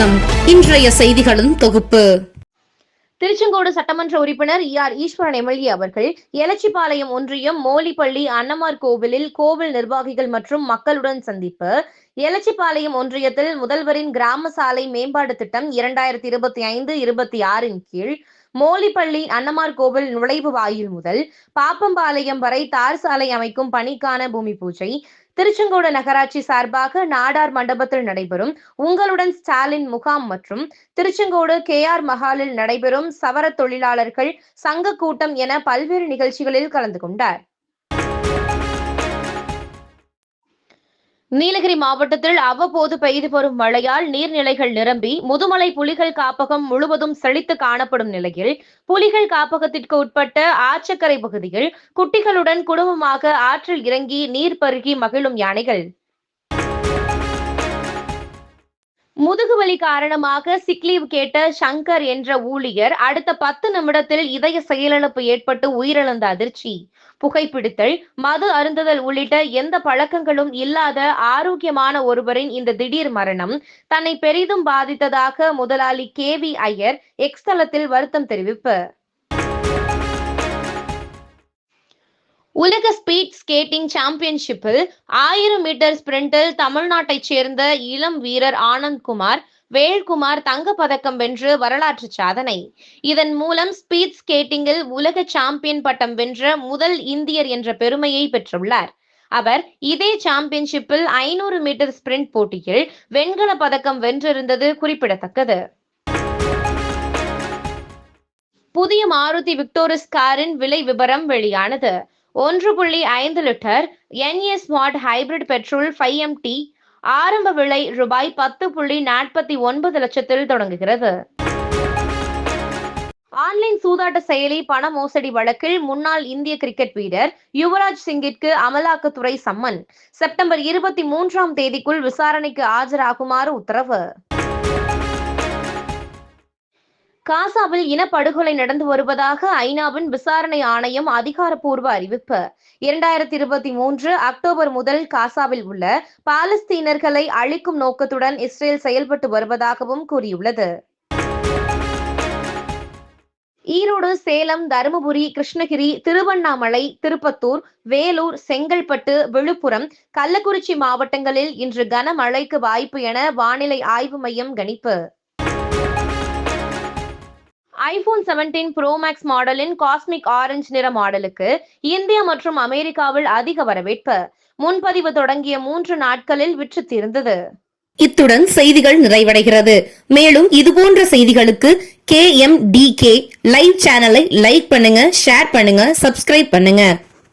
வணக்கம். இன்றைய செய்திகளின் தொகுப்பு. திருச்செங்கோடு சட்டமன்ற உறுப்பினர் இ ஆர் ஈஸ்வரன் எம்எல்ஏ அவர்கள் எலச்சிபாளையம் ஒன்றியம் மோலிப்பள்ளி அன்னமார் கோவிலில் கோவில் நிர்வாகிகள் மற்றும் மக்களுடன் சந்திப்பு. எலச்சிபாளையம் ஒன்றியத்தில் முதல்வரின் கிராம சாலை மேம்பாடு திட்டம் இரண்டாயிரத்தி இருபத்தி ஐந்து இருபத்தி ஆறின் கீழ் மோலிப்பள்ளி அன்னமார் கோவில் நுழைவு வாயில் முதல் பாப்பம்பாளையம் வரை தார் சாலை அமைக்கும் பணிக்கான பூமி பூஜை திருச்செங்கோடு நகராட்சி சார்பாக நாடார் மண்டபத்தில் நடைபெறும் உங்களுடன் ஸ்டாலின் முகாம் மற்றும் திருச்செங்கோடு கே ஆர் மஹாலில் நடைபெறும் சவர தொழிலாளர்கள் சங்க கூட்டம் என பல்வேறு நிகழ்ச்சிகளில் கலந்து கொண்டார். நீலகிரி மாவட்டத்தில் அவ்வப்போது பெய்து வரும் மழையால் நீர்நிலைகள் நிரம்பி முதுமலை புலிகள் காப்பகம் முழுவதும் செழித்து காணப்படும் நிலையில் புலிகள் காப்பகத்திற்கு உட்பட்ட ஆற்றக்கரை பகுதியில் குட்டிகளுடன் குடும்பமாக ஆற்றில் இறங்கி நீர் பருகி மகிழும் யானைகள். முதுகுவலி காரணமாக சிக்லீவ் கேட்ட சங்கர் என்ற ஊழியர் அடுத்த பத்து நிமிடத்தில் இதய செயலிழப்பு ஏற்பட்டு உயிரிழந்த அதிர்ச்சி. புகைப்பிடித்தல் மது அருந்துதல் உள்ளிட்ட எந்த பழக்கங்களும் இல்லாத ஆரோக்கியமான ஒருவரின் இந்த திடீர் மரணம் தன்னை பெரிதும் பாதித்ததாக முதலாளி கே வி ஐயர் எக்ஸ்தலத்தில் வருத்தம் தெரிவிப்பு. உலக ஸ்பீட் ஸ்கேட்டிங் சாம்பியன்ஷிப்பில் ஆயிரம் மீட்டர் ஸ்பிரிண்டில் தமிழ்நாட்டைச் சேர்ந்த இளம் வீரர் ஆனந்த்குமார் வேல்குமார் தங்கப் பதக்கம் வென்று வரலாற்று சாதனை. இதன் மூலம் ஸ்பீட் ஸ்கேட்டிங்கில் உலக சாம்பியன் பட்டம் வென்ற முதல் இந்தியர் என்ற பெருமையை பெற்றுள்ளார். அவர் இதே சாம்பியன்ஷிப்பில் ஐநூறு மீட்டர் ஸ்பிரிண்ட் போட்டியில் வெண்கல பதக்கம் வென்றிருந்தது குறிப்பிடத்தக்கது. புதிய மாருதி விக்டோரிஸ் காரின் விலை விபரம் வெளியானது. ஒன்று புள்ளி ஐந்து litre NA smart hybrid petrol five MT ஆரம்ப விலை ரூபாய் பத்து புள்ளி நாற்பத்தி ஒன்பது லட்சத்தில் தொடங்குகிறது. ஆன்லைன் சூதாட்ட செயலி பண மோசடி வழக்கில் முன்னாள் இந்திய கிரிக்கெட் வீரர் யுவராஜ் சிங்கிற்கு அமலாக்கத்துறை சம்மன். செப்டம்பர் இருபத்தி மூன்றாம் தேதிக்குள் விசாரணைக்கு ஆஜராகுமாறு உத்தரவு. காசாவில் இனப்படுகொலை நடந்து வருவதாக ஐநாவின் விசாரணை ஆணையம் அதிகாரப்பூர்வ அறிவிப்பு. இரண்டாயிரத்தி இருபத்தி மூன்று அக்டோபர் முதல் காசாவில் உள்ள பாலஸ்தீனர்களை அழிக்கும் நோக்கத்துடன் இஸ்ரேல் செயல்பட்டு வருவதாகவும் கூறியுள்ளது. ஈரோடு சேலம் தருமபுரி கிருஷ்ணகிரி திருவண்ணாமலை திருப்பத்தூர் வேலூர் செங்கல்பட்டு விழுப்புரம் கள்ளக்குறிச்சி மாவட்டங்களில் இன்று கனமழைக்கு வாய்ப்பு என வானிலை ஆய்வு மையம் கணிப்பு. ஐபோன் செவன்டீன் ப்ரோ மேக்ஸ் மாடலின் காஸ்மிக் ஆரஞ்சு நிற மாடலுக்கு இந்தியா மற்றும் அமெரிக்காவில் அதிக வரவேற்பு. முன்பதிவு தொடங்கிய மூன்று நாட்களில் விற்று தீர்ந்தது. இத்துடன் செய்திகள் நிறைவடைகிறது. மேலும் இதுபோன்ற செய்திகளுக்கு K M T K live சேனலை லைக் பண்ணுங்க ஷேர் பண்ணுங்க சப்ஸ்கிரைப் பண்ணுங்க.